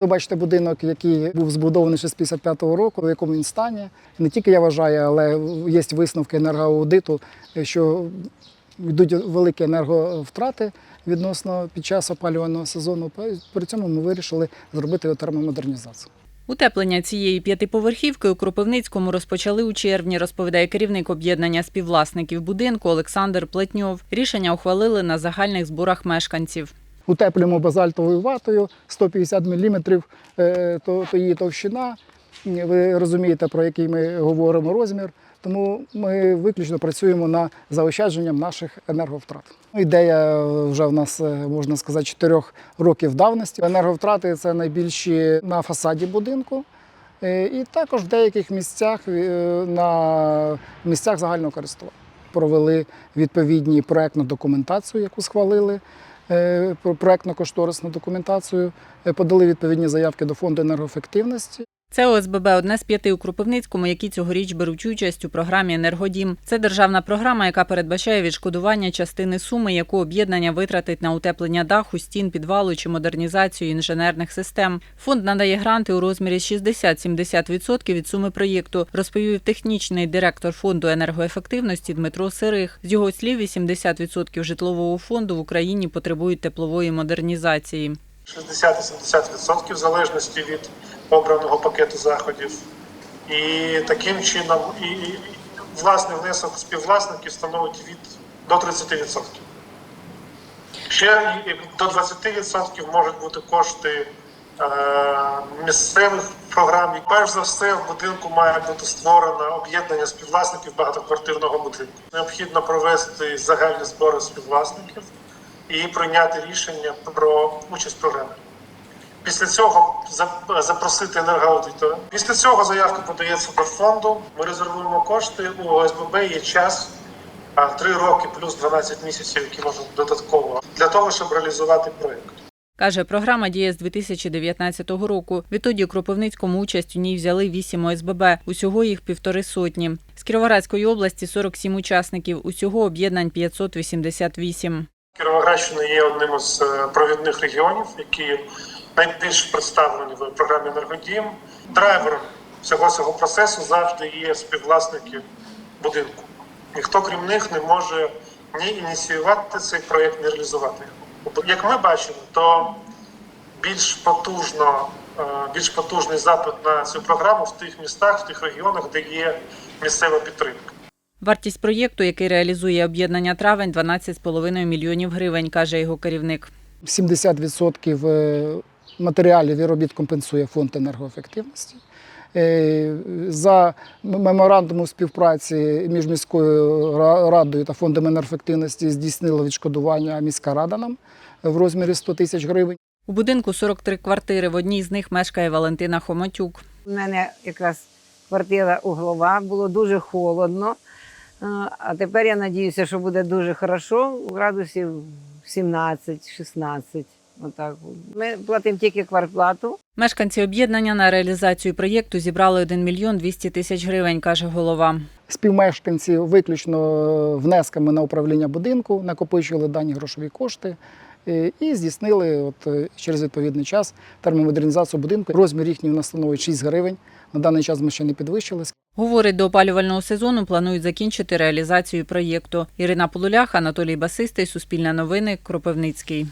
Ви бачите будинок, який був збудований ще з 55-го року, в якому він стані. Не тільки я вважаю, але є висновки енергоаудиту, що йдуть великі енерговтрати відносно під час опалювального сезону. При цьому ми вирішили зробити термомодернізацію. Утеплення цієї п'ятиповерхівки у Кропивницькому розпочали у червні, розповідає керівник об'єднання співвласників будинку Олександр Плетньов. Рішення ухвалили на загальних зборах мешканців. Утеплюємо базальтовою ватою 150 мм, то, то її товщина. Ви розумієте, про який ми говоримо розмір. Тому ми виключно працюємо над заощадженням наших енерговтрат. Ідея вже в нас, е, можна сказати, 4 років давності. Енерговтрати це найбільші на фасаді будинку. е, І також в деяких місцях е, на місцях загального користування. Провели відповідні проектну документацію, яку схвалили, е, про- проектно-кошторисну документацію, е, подали відповідні заявки до фонду енергоефективності. Це ОСББ одне з п'яти у Кропивницькому, які цьогоріч беруть участь у програмі Енергодім. Це державна програма, яка передбачає відшкодування частини суми, яку об'єднання витратить на утеплення даху, стін, підвалу чи модернізацію інженерних систем. Фонд надає гранти у розмірі 60-70% від суми проєкту, розповів технічний директор фонду енергоефективності Дмитро Сирих. З його слів, 80% житлового фонду в Україні потребують теплової модернізації. 60-70% в залежності від обраного пакету заходів. І таким чином і, і власний внесок співвласників становить від до 30%. Ще до 20% можуть бути кошти е, місцевих програм. І перш за все в будинку має бути створено об'єднання співвласників багатоквартирного будинку. Необхідно провести загальні збори співвласників і прийняти рішення про участь в програмі. Після цього запросити енергоаудитора. Після цього заявка подається до фонду. Ми резервуємо кошти. У ОСББ є час 3 роки плюс 12 місяців, які можуть додатково для того, щоб реалізувати проєкт. Каже, програма діє з 2019 року. Відтоді Кропивницькому участь у ній взяли 8 ОСББ. Усього їх півтори сотні. З Кіровоградської області 47 учасників. Усього об'єднань 588. Кіровоградщина є одним із е, провідних регіонів, які найбільш представлені в програмі енергодім. Драйвером всього цього процесу завжди є співвласники будинку. Ніхто крім них не може ні ініціювати цей проєкт, ні реалізувати його. Як ми бачимо, то більш потужно, е, більш потужний запит на цю програму в тих містах, в тих регіонах, де є місцева підтримка. Вартість проєкту, який реалізує об'єднання травень, 12,5 мільйонів гривень, каже його керівник. 70% е, матеріалів і робіт компенсує фонд енергоефективності. Е, За меморандумом співпраці між міською радою та фондом енергоефективності здійснила відшкодування міська рада нам в розмірі 100 тисяч гривень. У будинку 43 квартири. В одній з них мешкає Валентина Хомотюк. У мене якраз квартира углова, було дуже холодно. А, А тепер я надіюся, що буде дуже хорошо, градусів 17-16. Отак. Ми платимо тільки квартплату. Мешканці об'єднання на реалізацію проєкту зібрали 1 мільйон 200 тисяч гривень, каже голова. Співмешканці виключно внесками на управління будинку накопичували дані грошові кошти е, і здійснили от, е, через відповідний час термомодернізацію будинку. Розмір їхній нас становить 6 гривень. На даний час ми ще не підвищились. Говорить, до опалювального сезону планують закінчити реалізацію проєкту. Ірина Полулях, Анатолій Басистий, Суспільне новини, Кропивницький.